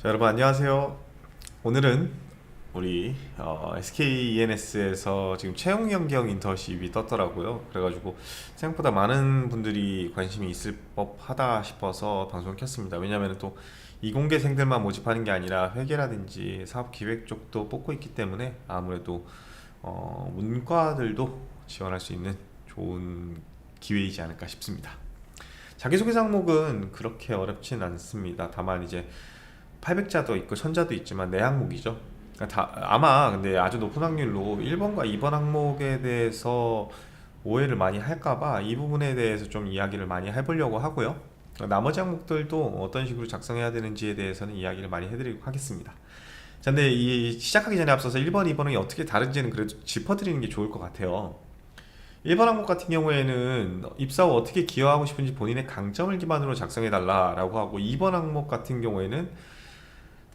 자 여러분 안녕하세요. 오늘은 우리 어, SK ENS에서 지금 채용 연경 인턴십이 떴더라고요. 그래가지고 생각보다 많은 분들이 관심이 있을 법하다 싶어서 방송을 켰습니다. 왜냐하면 또 이공계생들만 모집하는 게 아니라 회계라든지 사업 기획 쪽도 뽑고 있기 때문에 아무래도 어, 문과들도 지원할 수 있는 좋은 기회이지 않을까 싶습니다. 자기소개서 항목은 그렇게 어렵진 않습니다. 다만 이제 800자도 있고 1000자도 있지만 내 항목이죠. 그러니까 다, 아마 근데 아주 높은 확률로 1번과 2번 항목에 대해서 오해를 많이 할까봐 이 부분에 대해서 좀 이야기를 많이 해보려고 하고요. 나머지 항목들도 어떤 식으로 작성해야 되는지에 대해서는 이야기를 많이 해드리고 하겠습니다. 자, 근데 이 시작하기 전에 앞서서 1번, 2번이 어떻게 다른지는 그래도 짚어드리는 게 좋을 것 같아요. 1번 항목 같은 경우에는 입사 후 어떻게 기여하고 싶은지 본인의 강점을 기반으로 작성해 달라라고 하고 2번 항목 같은 경우에는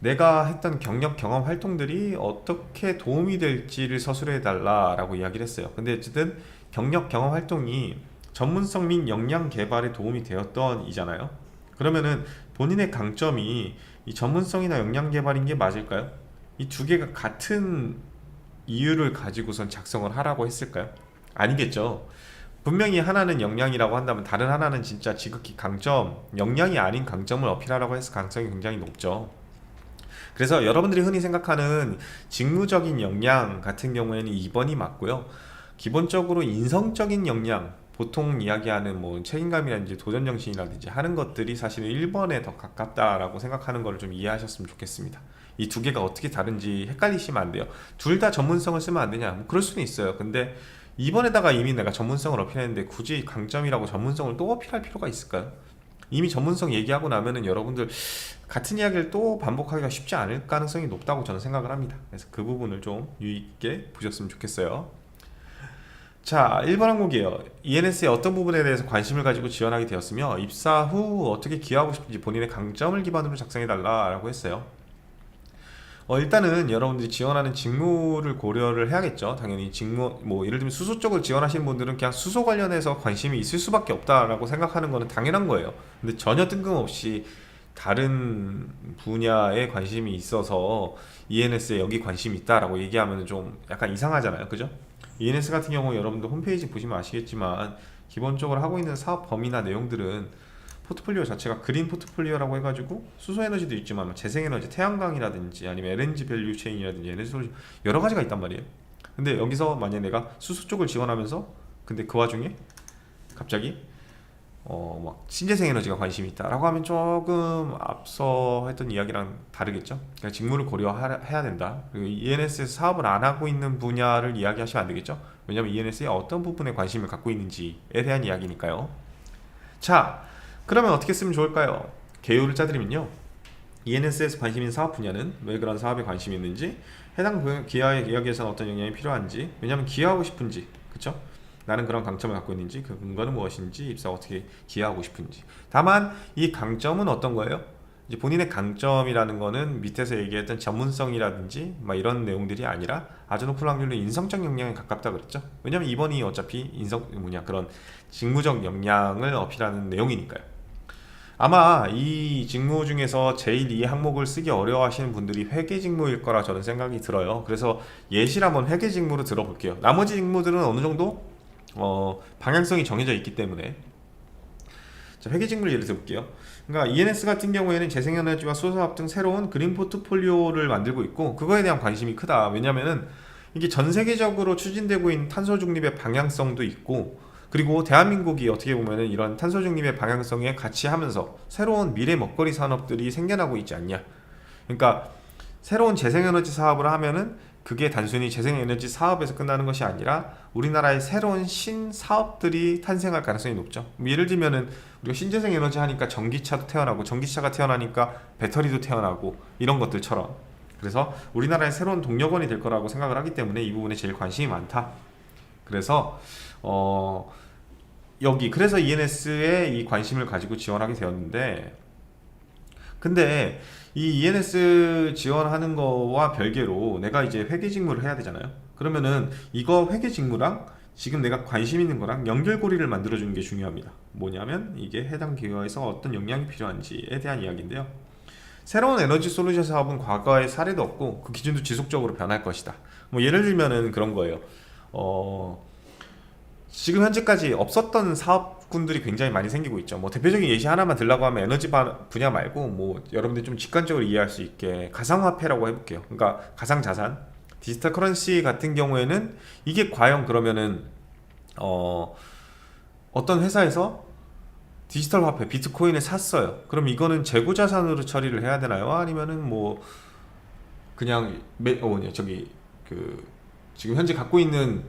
내가 했던 경력 경험 활동들이 어떻게 도움이 될지를 서술해 달라라고 이야기를 했어요. 근데 어쨌든 경력 경험 활동이 전문성 및 역량 개발에 도움이 되었던 이잖아요. 그러면은 본인의 강점이 이 전문성이나 역량 개발인 게 맞을까요? 이 두 개가 같은 이유를 가지고선 작성을 하라고 했을까요? 아니겠죠. 분명히 하나는 역량이라고 한다면 다른 하나는 진짜 지극히 강점, 역량이 아닌 강점을 어필하라고 해서 가능성이 굉장히 높죠. 그래서 여러분들이 흔히 생각하는 직무적인 역량 같은 경우에는 2번이 맞고요. 기본적으로 인성적인 역량, 보통 이야기하는 뭐 책임감이라든지 도전 정신이라든지 하는 것들이 사실은 1번에 더 가깝다라고 생각하는 것을 좀 이해하셨으면 좋겠습니다. 이 두 개가 어떻게 다른지 헷갈리시면 안 돼요. 둘 다 전문성을 쓰면 안 되냐? 뭐 그럴 수는 있어요. 근데 2번에다가 이미 내가 전문성을 어필했는데 굳이 강점이라고 전문성을 또 어필할 필요가 있을까요? 이미 전문성 얘기하고 나면은 여러분들 같은 이야기를 또 반복하기가 쉽지 않을 가능성이 높다고 저는 생각을 합니다. 그래서 그 부분을 좀 유의 있게 보셨으면 좋겠어요. 자, 1번 항목이에요. ENS의 어떤 부분에 대해서 관심을 가지고 지원하게 되었으며 입사 후 어떻게 기여하고 싶은지 본인의 강점을 기반으로 작성해 달라라고 했어요. 어, 일단은 여러분들이 지원하는 직무를 고려를 해야겠죠. 당연히 직무, 뭐, 예를 들면 수소 쪽을 지원하시는 분들은 그냥 수소 관련해서 관심이 있을 수밖에 없다라고 생각하는 거는 당연한 거예요. 근데 전혀 뜬금없이 다른 분야에 관심이 있어서 ENS에 여기 관심이 있다라고 얘기하면 좀 약간 이상하잖아요. 그죠? ENS 같은 경우 여러분들 홈페이지 보시면 아시겠지만 기본적으로 하고 있는 사업 범위나 내용들은 포트폴리오 자체가 그린 포트폴리오라고 해가지고 수소에너지도 있지만 뭐 재생에너지, 태양광이라든지 아니면 LNG 밸류 체인이라든지 에너지 소리 여러 가지가 있단 말이에요. 근데 여기서 만약 내가 수소 쪽을 지원하면서 근데 그 와중에 갑자기 어막 신재생 에너지가 관심이 있다라고 하면 조금 앞서 했던 이야기랑 다르겠죠. 그러니까 직무를 고려해야 된다. 그리고 ENS에서 사업을 안 하고 있는 분야를 이야기하시면 안 되겠죠. 왜냐하면 ENS의 어떤 부분에 관심을 갖고 있는지에 대한 이야기니까요. 자, 그러면 어떻게 쓰면 좋을까요? 개요를 짜드리면요. ENS에서 관심 있는 사업 분야는 왜 그런 사업에 관심이 있는지, 해당 분- 기하의 이야기에서는 어떤 영향이 필요한지, 왜냐하면 기여하고 싶은지, 그쵸? 나는 그런 강점을 갖고 있는지, 그 근거는 무엇인지, 입사 어떻게 기여하고 싶은지. 다만 이 강점은 어떤 거예요? 이제 본인의 강점이라는 거는 밑에서 얘기했던 전문성이라든지 막 이런 내용들이 아니라 아주 높은 확률로 인성적 역량에 가깝다 그랬죠. 왜냐면 이번이 어차피 인성 뭐냐 그런 직무적 역량을 어필하는 내용이니까요. 아마 이 직무 중에서 제일 이 항목을 쓰기 어려워하시는 분들이 회계 직무일 거라 저는 생각이 들어요. 그래서 예시를 한번 회계 직무로 들어볼게요. 나머지 직무들은 어느 정도 어, 방향성이 정해져 있기 때문에 자, 회계 직무를 예를 들어볼게요. 그러니까 ENS 같은 경우에는 재생에너지와 수소사업 등 새로운 그린 포트폴리오를 만들고 있고 그거에 대한 관심이 크다. 왜냐면은 이게 전 세계적으로 추진되고 있는 탄소 중립의 방향성도 있고 그리고 대한민국이 어떻게 보면은 이런 탄소 중립의 방향성에 같이 하면서 새로운 미래 먹거리 산업들이 생겨나고 있지 않냐. 그러니까 새로운 재생에너지 사업을 하면은 그게 단순히 재생에너지 사업에서 끝나는 것이 아니라 우리나라의 새로운 신사업들이 탄생할 가능성이 높죠. 뭐 예를 들면은 우리가 신재생에너지 하니까 전기차도 태어나고 전기차가 태어나니까 배터리도 태어나고 이런 것들처럼 그래서 우리나라의 새로운 동력원이 될 거라고 생각을 하기 때문에 이 부분에 제일 관심이 많다. 그래서 어 여기 그래서 ENS에 이 관심을 가지고 지원하게 되었는데 근데 이 ENS 지원하는 거와 별개로 내가 이제 회계 직무를 해야 되잖아요. 그러면은 이거 회계 직무랑 지금 내가 관심 있는 거랑 연결고리를 만들어 주는 게 중요합니다. 뭐냐면 이게 해당 기관에서 어떤 역량이 필요한지에 대한 이야기인데요. 새로운 에너지 솔루션 사업은 과거의 사례도 없고 그 기준도 지속적으로 변할 것이다. 뭐 예를 들면은 그런 거예요. 어, 지금 현재까지 없었던 사업군들이 굉장히 많이 생기고 있죠. 뭐 대표적인 예시 하나만 들라고 하면 에너지 바- 분야 말고 뭐 여러분들이 좀 직관적으로 이해할 수 있게 가상화폐라고 해볼게요. 그러니까 가상자산, 디지털 커런시 같은 경우에는 이게 과연 그러면은 어 어떤 회사에서 디지털 화폐 비트코인을 샀어요. 그럼 이거는 재고 자산으로 처리를 해야 되나요? 아니면은 뭐 그냥 매, 어, 저기 그 지금 현재 갖고 있는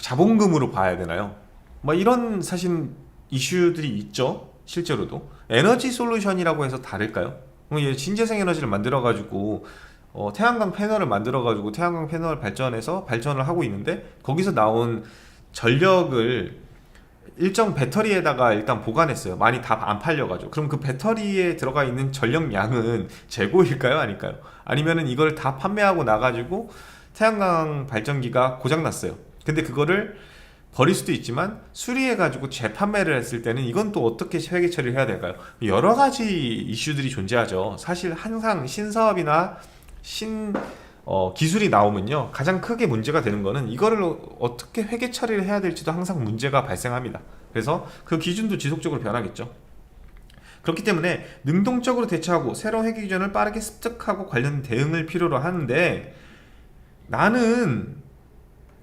자본금으로 봐야 되나요? 뭐 이런 사실 이슈들이 있죠. 실제로도 에너지 솔루션이라고 해서 다를까요? 어, 얘 신재생 에너지를 만들어 가지고 어, 태양광 패널을 만들어 가지고 태양광 패널 발전해서 발전을 하고 있는데 거기서 나온 전력을 일정 배터리에다가 일단 보관했어요. 많이 다 안 팔려가지고. 그럼 그 배터리에 들어가 있는 전력량은 재고일까요? 아닐까요? 아니면은 이걸 다 판매하고 나가지고 태양광 발전기가 고장났어요. 근데 그거를 버릴 수도 있지만 수리해가지고 재판매를 했을 때는 이건 또 어떻게 회계 처리를 해야 될까요? 여러 가지 이슈들이 존재하죠. 사실 항상 신사업이나 신 어, 기술이 나오면요 가장 크게 문제가 되는 거는 이거를 어떻게 회계 처리를 해야 될지도 항상 문제가 발생합니다. 그래서 그 기준도 지속적으로 변하겠죠. 그렇기 때문에 능동적으로 대처하고 새로운 회계 기준을 빠르게 습득하고 관련 대응을 필요로 하는데 나는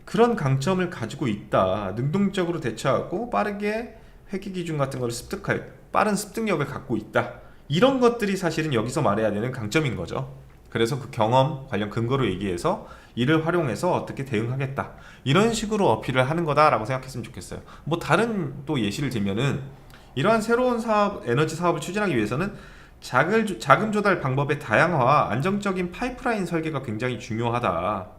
그런 강점을 가지고 있다. 능동적으로 대처하고 빠르게 회계 기준 같은 걸 습득할 빠른 습득력을 갖고 있다. 이런 것들이 사실은 여기서 말해야 되는 강점인 거죠. 그래서 그 경험 관련 근거로 얘기해서 이를 활용해서 어떻게 대응하겠다. 이런 식으로 어필을 하는 거다라고 생각했으면 좋겠어요. 뭐 다른 또 예시를 들면은 이러한 새로운 사업 에너지 사업을 추진하기 위해서는 자금, 조달 방법의 다양화와 안정적인 파이프라인 설계가 굉장히 중요하다.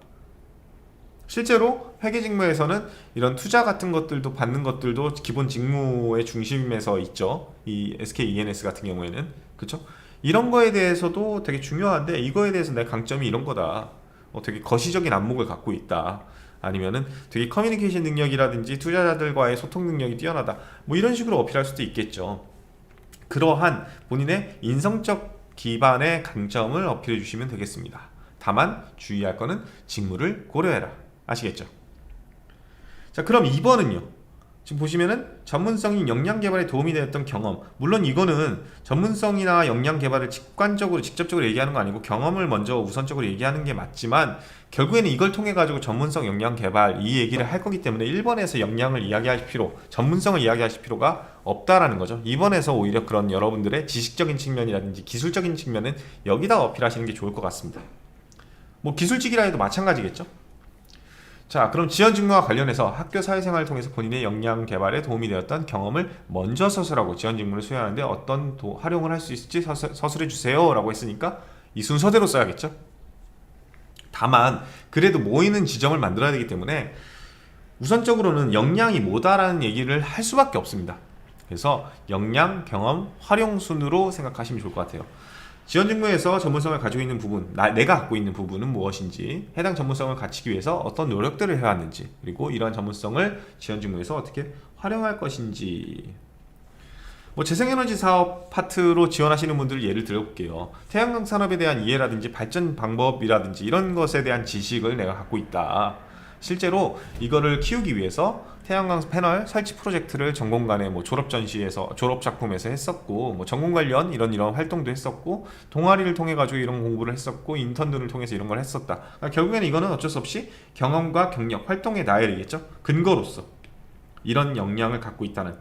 실제로 회계 직무에서는 이런 투자 같은 것들도 받는 것들도 기본 직무의 중심에서 있죠. 이 SK ENS 같은 경우에는 그렇죠. 이런 거에 대해서도 되게 중요한데 이거에 대해서 내 강점이 이런 거다. 어, 되게 거시적인 안목을 갖고 있다. 아니면은 되게 커뮤니케이션 능력이라든지 투자자들과의 소통 능력이 뛰어나다. 뭐 이런 식으로 어필할 수도 있겠죠. 그러한 본인의 인성적 기반의 강점을 어필해 주시면 되겠습니다. 다만 주의할 거는 직무를 고려해라. 아시겠죠? 자, 그럼 2번은요. 지금 보시면은 전문성인 역량 개발에 도움이 되었던 경험. 물론 이거는 전문성이나 역량 개발을 직관적으로 직접적으로 얘기하는 거 아니고 경험을 먼저 우선적으로 얘기하는 게 맞지만 결국에는 이걸 통해 가지고 전문성 역량 개발 이 얘기를 할 거기 때문에 1번에서 역량을 이야기할 필요, 전문성을 이야기하실 필요가 없다라는 거죠. 2번에서 오히려 그런 여러분들의 지식적인 측면이라든지 기술적인 측면은 여기다 어필하시는 게 좋을 것 같습니다. 뭐 기술직이라 해도 마찬가지겠죠. 자, 그럼 지원 직무와 관련해서 학교 사회생활을 통해서 본인의 역량 개발에 도움이 되었던 경험을 먼저 서술하고 지원 직무를 수행하는데 어떤 도, 활용을 할 수 있을지 서술, 서술해 주세요라고 했으니까 이 순서대로 써야겠죠. 다만 그래도 모이는 지점을 만들어야 되기 때문에 우선적으로는 역량이 뭐다라는 얘기를 할 수밖에 없습니다. 그래서 역량, 경험, 활용 순으로 생각하시면 좋을 것 같아요. 지원 직무에서 전문성을 가지고 있는 부분, 나, 내가 갖고 있는 부분은 무엇인지, 해당 전문성을 갖추기 위해서 어떤 노력들을 해왔는지, 그리고 이러한 전문성을 지원 직무에서 어떻게 활용할 것인지. 뭐 재생에너지 사업 파트로 지원하시는 분들 예를 들어볼게요. 태양광 산업에 대한 이해라든지 발전 방법이라든지 이런 것에 대한 지식을 내가 갖고 있다. 실제로 이거를 키우기 위해서 태양광 패널 설치 프로젝트를 전공간에 뭐 졸업 전시에서 졸업 작품에서 했었고 뭐 전공 관련 이런 이런 활동도 했었고 동아리를 통해 가지고 이런 공부를 했었고 인턴들을 통해서 이런 걸 했었다. 그러니까 결국에는 이거는 어쩔 수 없이 경험과 경력, 활동의 나열이겠죠. 근거로서 이런 역량을 갖고 있다는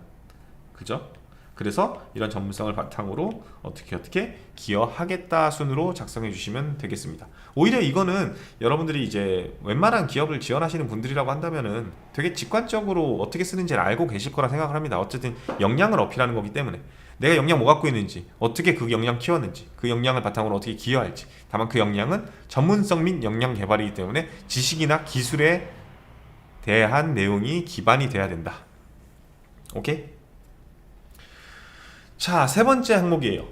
그죠? 그래서 이런 전문성을 바탕으로 어떻게 어떻게 기여하겠다 순으로 작성해 주시면 되겠습니다. 오히려 이거는 여러분들이 이제 웬만한 기업을 지원하시는 분들이라고 한다면은 되게 직관적으로 어떻게 쓰는지를 알고 계실 거라 생각을 합니다. 어쨌든 역량을 어필하는 거기 때문에 내가 역량 뭐 갖고 있는지 어떻게 그 역량 키웠는지 그 역량을 바탕으로 어떻게 기여할지 다만 그 역량은 전문성 및 역량 개발이기 때문에 지식이나 기술에 대한 내용이 기반이 돼야 된다. 오케이? 자, 세 번째 항목이에요.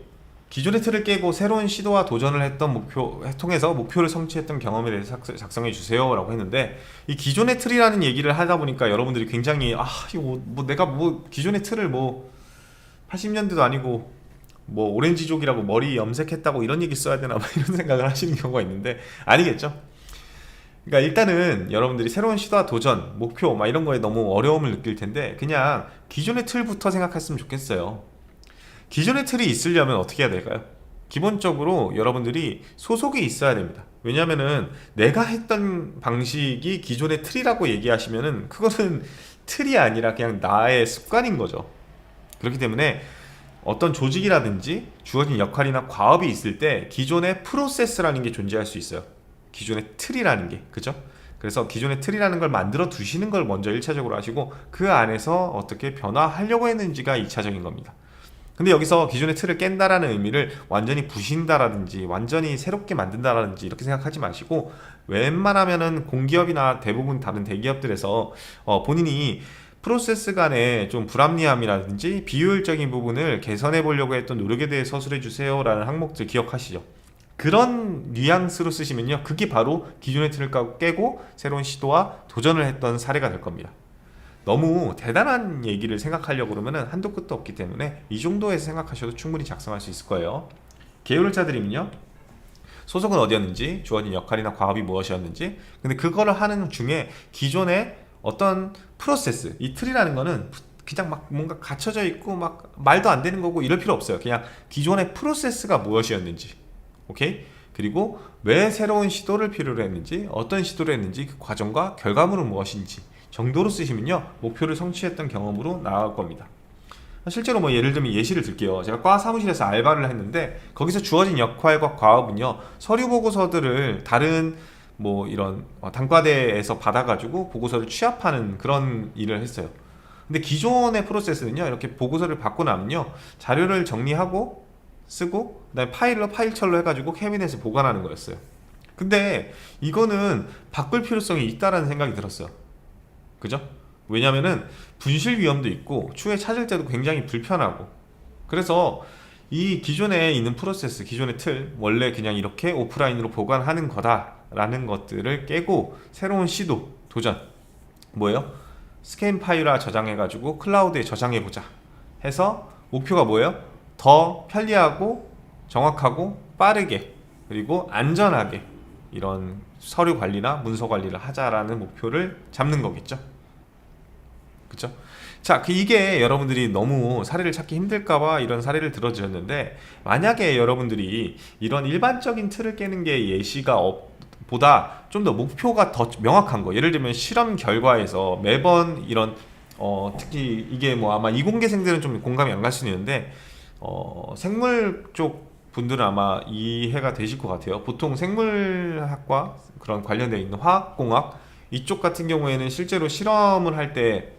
기존의 틀을 깨고 새로운 시도와 도전을 했던 목표 통해서 목표를 성취했던 경험에 대해서 작- 작성해 주세요라고 했는데 이 기존의 틀이라는 얘기를 하다 보니까 여러분들이 굉장히 아 이거 뭐 내가 뭐 기존의 틀을 뭐 80년대도 아니고 뭐 오렌지족이라고 머리 염색했다고 이런 얘기 써야 되나 막 이런 생각을 하시는 경우가 있는데 아니겠죠. 그러니까 일단은 여러분들이 새로운 시도와 도전, 목표 막 이런 거에 너무 어려움을 느낄 텐데 그냥 기존의 틀부터 생각했으면 좋겠어요. 기존의 틀이 있으려면 어떻게 해야 될까요? 기본적으로 여러분들이 소속이 있어야 됩니다. 왜냐면은 내가 했던 방식이 기존의 틀이라고 얘기하시면은 그것은 틀이 아니라 그냥 나의 습관인 거죠. 그렇기 때문에 어떤 조직이라든지 주어진 역할이나 과업이 있을 때 기존의 프로세스라는 게 존재할 수 있어요. 기존의 틀이라는 게 그죠? 그래서 기존의 틀이라는 걸 만들어 두시는 걸 먼저 1차적으로 하시고 그 안에서 어떻게 변화하려고 했는지가 2차적인 겁니다. 근데 여기서 기존의 틀을 깬다라는 의미를 완전히 부신다라든지 완전히 새롭게 만든다라든지 이렇게 생각하지 마시고 웬만하면은 공기업이나 대부분 다른 대기업들에서 어, 본인이 프로세스 간의 좀 불합리함이라든지 비효율적인 부분을 개선해 보려고 했던 노력에 대해 서술해 주세요라는 항목들 기억하시죠? 그런 뉘앙스로 쓰시면요. 그게 바로 기존의 틀을 까- 깨고 새로운 시도와 도전을 했던 사례가 될 겁니다. 너무 대단한 얘기를 생각하려고 그러면 한도 끝도 없기 때문에 이 정도에서 생각하셔도 충분히 작성할 수 있을 거예요. 계율을 짜드리면요. 소속은 어디였는지, 주어진 역할이나 과업이 무엇이었는지, 근데 그거를 하는 중에 기존의 어떤 프로세스, 이 틀이라는 거는 그냥 막 뭔가 갖춰져 있고 막 말도 안 되는 거고 이럴 필요 없어요. 그냥 기존의 프로세스가 무엇이었는지, 오케이? 그리고 왜 새로운 시도를 필요로 했는지, 어떤 시도를 했는지, 그 과정과 결과물은 무엇인지 정도로 쓰시면요 목표를 성취했던 경험으로 나아갈 겁니다. 실제로 뭐 예를 들면 예시를 들게요. 제가 과 사무실에서 알바를 했는데 거기서 주어진 역할과 과업은요 서류 보고서들을 다른 뭐 이런 어, 단과대에서 받아가지고 보고서를 취합하는 그런 일을 했어요. 근데 기존의 프로세스는요 이렇게 보고서를 받고 나면요 자료를 정리하고 쓰고 그다음에 파일로 파일철로 해가지고 캐비넷에 보관하는 거였어요. 근데 이거는 바꿀 필요성이 있다라는 생각이 들었어요. 그죠? 왜냐면은 분실 위험도 있고 추후에 찾을 때도 굉장히 불편하고 그래서 이 기존에 있는 프로세스, 기존의 틀 원래 그냥 이렇게 오프라인으로 보관하는 거다라는 것들을 깨고 새로운 시도, 도전 뭐예요? 스캔 파일화 저장해가지고 클라우드에 저장해보자 해서 목표가 뭐예요? 더 편리하고 정확하고 빠르게 그리고 안전하게 이런 서류 관리나 문서 관리를 하자라는 목표를 잡는 거겠죠. 그쵸? 자, 그 이게 여러분들이 너무 사례를 찾기 힘들까봐 이런 사례를 들어주셨는데, 만약에 여러분들이 이런 일반적인 틀을 깨는 게 예시가 없, 보다 좀 더 목표가 더 명확한 거. 예를 들면 실험 결과에서 매번 이런, 어, 특히 이게 뭐 아마 이공계생들은 좀 공감이 안 갈 수는 있는데, 어, 생물 쪽 분들은 아마 이해가 되실 것 같아요. 보통 생물학과 그런 관련되어 있는 화학공학 이쪽 같은 경우에는 실제로 실험을 할 때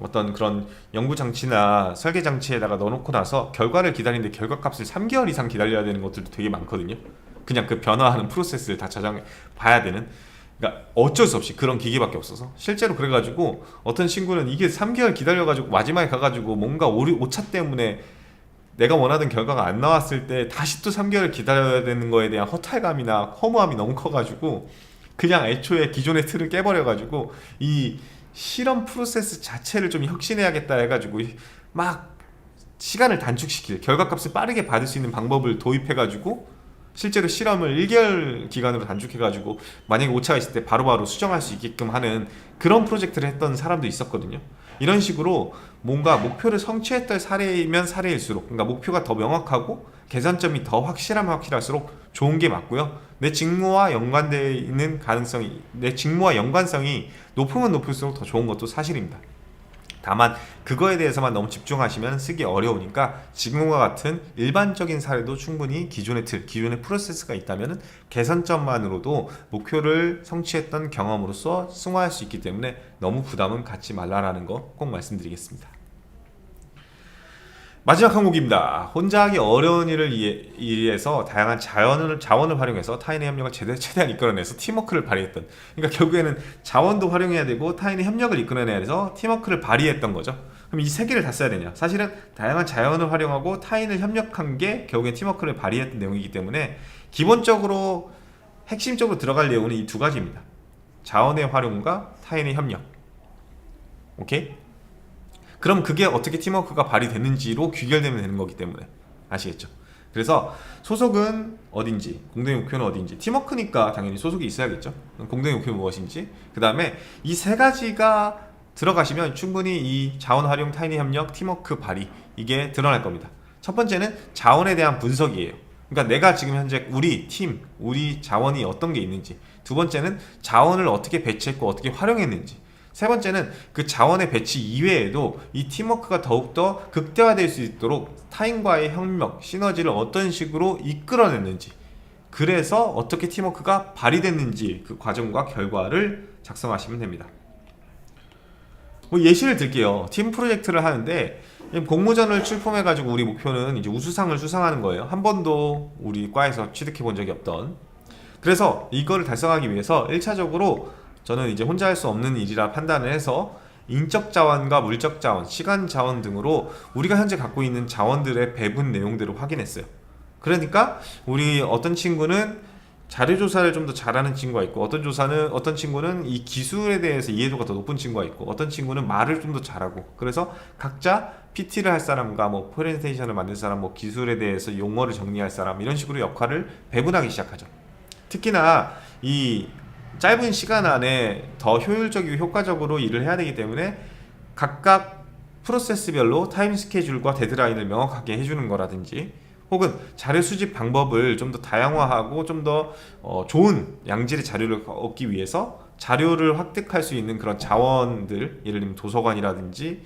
어떤 그런 연구 장치나 설계 장치에다가 넣어놓고 나서 결과를 기다리는데 결과 값을 3개월 이상 기다려야 되는 것들도 되게 많거든요. 그냥 그 변화하는 프로세스를 다 저장 봐야 되는. 그러니까 어쩔 수 없이 그런 기계밖에 없어서 실제로 그래가지고 어떤 친구는 이게 3개월 기다려가지고 마지막에 가가지고 뭔가 오류, 오차 때문에 내가 원하던 결과가 안 나왔을 때 다시 또 3개월 기다려야 되는 거에 대한 허탈감이나 허무함이 너무 커가지고 그냥 애초에 기존의 틀을 깨버려가지고 이 실험 프로세스 자체를 좀 혁신해야겠다 해가지고 막 시간을 단축시킬 결과값을 빠르게 받을 수 있는 방법을 도입해가지고 실제로 실험을 1개월 기간으로 단축해가지고 만약에 오차가 있을 때 바로바로 수정할 수 있게끔 하는 그런 프로젝트를 했던 사람도 있었거든요. 이런 식으로 뭔가 목표를 성취했던 사례이면 사례일수록 그러니까 목표가 더 명확하고 개선점이 더 확실하면 확실할수록 좋은 게 맞고요. 내 직무와 연관되어 있는 가능성이 내 직무와 연관성이 높으면 높을수록 더 좋은 것도 사실입니다. 다만 그거에 대해서만 너무 집중하시면 쓰기 어려우니까 지금과 같은 일반적인 사례도 충분히 기존의 틀, 기존의 프로세스가 있다면 개선점만으로도 목표를 성취했던 경험으로서 승화할 수 있기 때문에 너무 부담은 갖지 말라라는 거 꼭 말씀드리겠습니다. 마지막 항목입니다. 혼자 하기 어려운 일을 위해서 다양한 자원을, 자원을 활용해서 타인의 협력을 최대, 최대한 이끌어내서 팀워크를 발휘했던. 그러니까 결국에는 자원도 활용해야 되고 타인의 협력을 이끌어내야 해서 팀워크를 발휘했던 거죠. 그럼 이 세 개를 다 써야 되냐? 사실은 다양한 자원을 활용하고 타인을 협력한 게 결국엔 팀워크를 발휘했던 내용이기 때문에 기본적으로 핵심적으로 들어갈 내용은 이 두 가지입니다. 자원의 활용과 타인의 협력. 오케이? 그럼 그게 어떻게 팀워크가 발휘되는지로 귀결되면 되는 거기 때문에 아시겠죠? 그래서 소속은 어딘지, 공동의 목표는 어딘지, 팀워크니까 당연히 소속이 있어야겠죠. 공동의 목표는 무엇인지, 그 다음에 이 세 가지가 들어가시면 충분히 이 자원 활용, 타인의 협력, 팀워크 발휘 이게 드러날 겁니다. 첫 번째는 자원에 대한 분석이에요. 그러니까 내가 지금 현재 우리 팀, 우리 자원이 어떤 게 있는지. 두 번째는 자원을 어떻게 배치했고 어떻게 활용했는지. 세 번째는 그 자원의 배치 이외에도 이 팀워크가 더욱더 극대화될 수 있도록 타인과의 협력, 시너지를 어떤 식으로 이끌어냈는지. 그래서 어떻게 팀워크가 발휘됐는지 그 과정과 결과를 작성하시면 됩니다. 뭐 예시를 들게요. 팀 프로젝트를 하는데 공모전을 출품해가지고 우리 목표는 이제 우수상을 수상하는 거예요. 한 번도 우리 과에서 취득해 본 적이 없던. 그래서 이거를 달성하기 위해서 1차적으로 저는 이제 혼자 할 수 없는 일이라 판단을 해서 인적 자원과 물적 자원, 시간 자원 등으로 우리가 현재 갖고 있는 자원들의 배분 내용들을 확인했어요. 그러니까 우리 어떤 친구는 자료 조사를 좀 더 잘하는 친구가 있고 어떤 조사는 어떤 친구는 이 기술에 대해서 이해도가 더 높은 친구가 있고 어떤 친구는 말을 좀 더 잘하고 그래서 각자 PT를 할 사람과 뭐 프레젠테이션을 만들 사람 뭐 기술에 대해서 용어를 정리할 사람 이런 식으로 역할을 배분하기 시작하죠. 특히나 이 짧은 시간 안에 더 효율적이고 효과적으로 일을 해야 되기 때문에 각각 프로세스별로 타임 스케줄과 데드라인을 명확하게 해주는 거라든지 혹은 자료 수집 방법을 좀 더 다양화하고 좀더 어, 좋은 양질의 자료를 얻기 위해서 자료를 획득할 수 있는 그런 자원들 예를 들면 도서관이라든지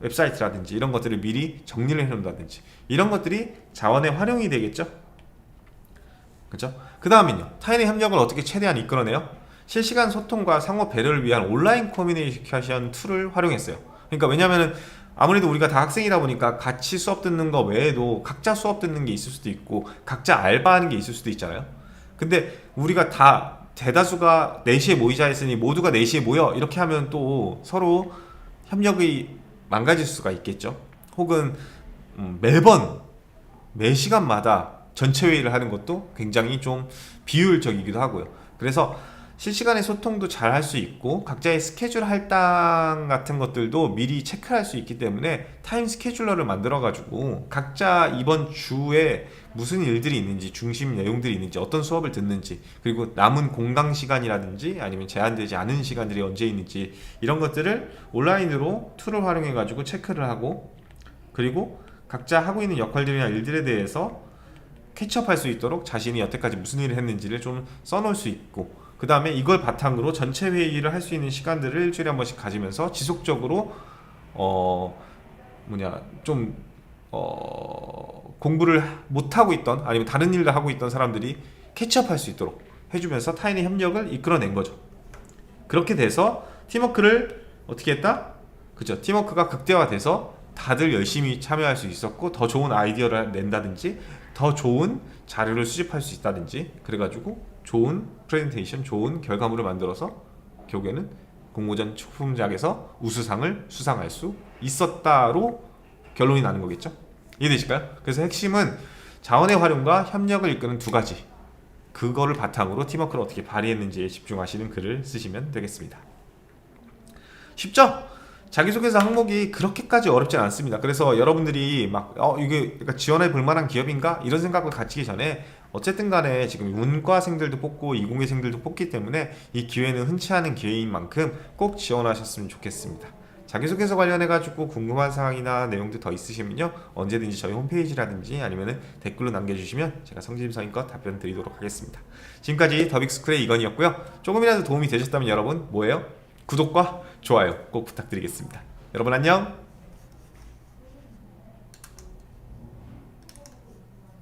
웹사이트라든지 이런 것들을 미리 정리를 해놓는다든지 이런 것들이 자원의 활용이 되겠죠 그죠? 그 다음은요 타인의 협력을 어떻게 최대한 이끌어내요? 실시간 소통과 상호 배려를 위한 온라인 커뮤니케이션 툴을 활용했어요 그러니까 왜냐면은 아무래도 우리가 다 학생이다 보니까 같이 수업 듣는 거 외에도 각자 수업 듣는 게 있을 수도 있고 각자 알바하는 게 있을 수도 있잖아요. 근데 우리가 다 대다수가 4시에 모이자 했으니 모두가 4시에 모여 이렇게 하면 또 서로 협력이 망가질 수가 있겠죠. 혹은 음, 매번 매 시간마다 전체 회의를 하는 것도 굉장히 좀 비효율적이기도 하고요. 그래서 실시간의 소통도 잘 할 수 있고 각자의 스케줄 할당 같은 것들도 미리 체크할 수 있기 때문에 타임 스케줄러를 만들어 가지고 각자 이번 주에 무슨 일들이 있는지 중심 내용들이 있는지 어떤 수업을 듣는지 그리고 남은 공강 시간이라든지 아니면 제한되지 않은 시간들이 언제 있는지 이런 것들을 온라인으로 툴을 활용해 가지고 체크를 하고 그리고 각자 하고 있는 역할들이나 일들에 대해서 캐치업할 수 있도록 자신이 여태까지 무슨 일을 했는지를 좀 써놓을 수 있고 그 다음에 이걸 바탕으로 전체 회의를 할 수 있는 시간들을 일주일에 한 번씩 가지면서 지속적으로 어 뭐냐 좀 어, 공부를 못 하고 있던 아니면 다른 일을 하고 있던 사람들이 캐치업할 수 있도록 해주면서 타인의 협력을 이끌어낸 거죠. 그렇게 돼서 팀워크를 어떻게 했다? 그죠? 팀워크가 극대화돼서 다들 열심히 참여할 수 있었고 더 좋은 아이디어를 낸다든지 더 좋은 자료를 수집할 수 있다든지 그래가지고 좋은 프레젠테이션, 좋은 결과물을 만들어서 결국에는 공모전 출품작에서 우수상을 수상할 수 있었다로 결론이 나는 거겠죠. 이해되실까요? 그래서 핵심은 자원의 활용과 협력을 이끄는 두 가지. 그거를 바탕으로 팀워크를 어떻게 발휘했는지에 집중하시는 글을 쓰시면 되겠습니다. 쉽죠? 자기소개서 항목이 그렇게까지 어렵진 않습니다. 그래서 여러분들이 막, 어, 이게 지원해 볼 만한 기업인가? 이런 생각을 가지기 전에 어쨌든 간에 지금 문과생들도 뽑고 이공계생들도 뽑기 때문에 이 기회는 흔치 않은 기회인 만큼 꼭 지원하셨으면 좋겠습니다. 자기소개서 관련해가지고 궁금한 사항이나 내용들 더 있으시면요. 언제든지 저희 홈페이지라든지 아니면 댓글로 남겨주시면 제가 성심성의껏 답변 드리도록 하겠습니다. 지금까지 더빅스쿨의 이건이었고요. 조금이라도 도움이 되셨다면 여러분 뭐예요? 구독과 좋아요 꼭 부탁드리겠습니다. 여러분 안녕!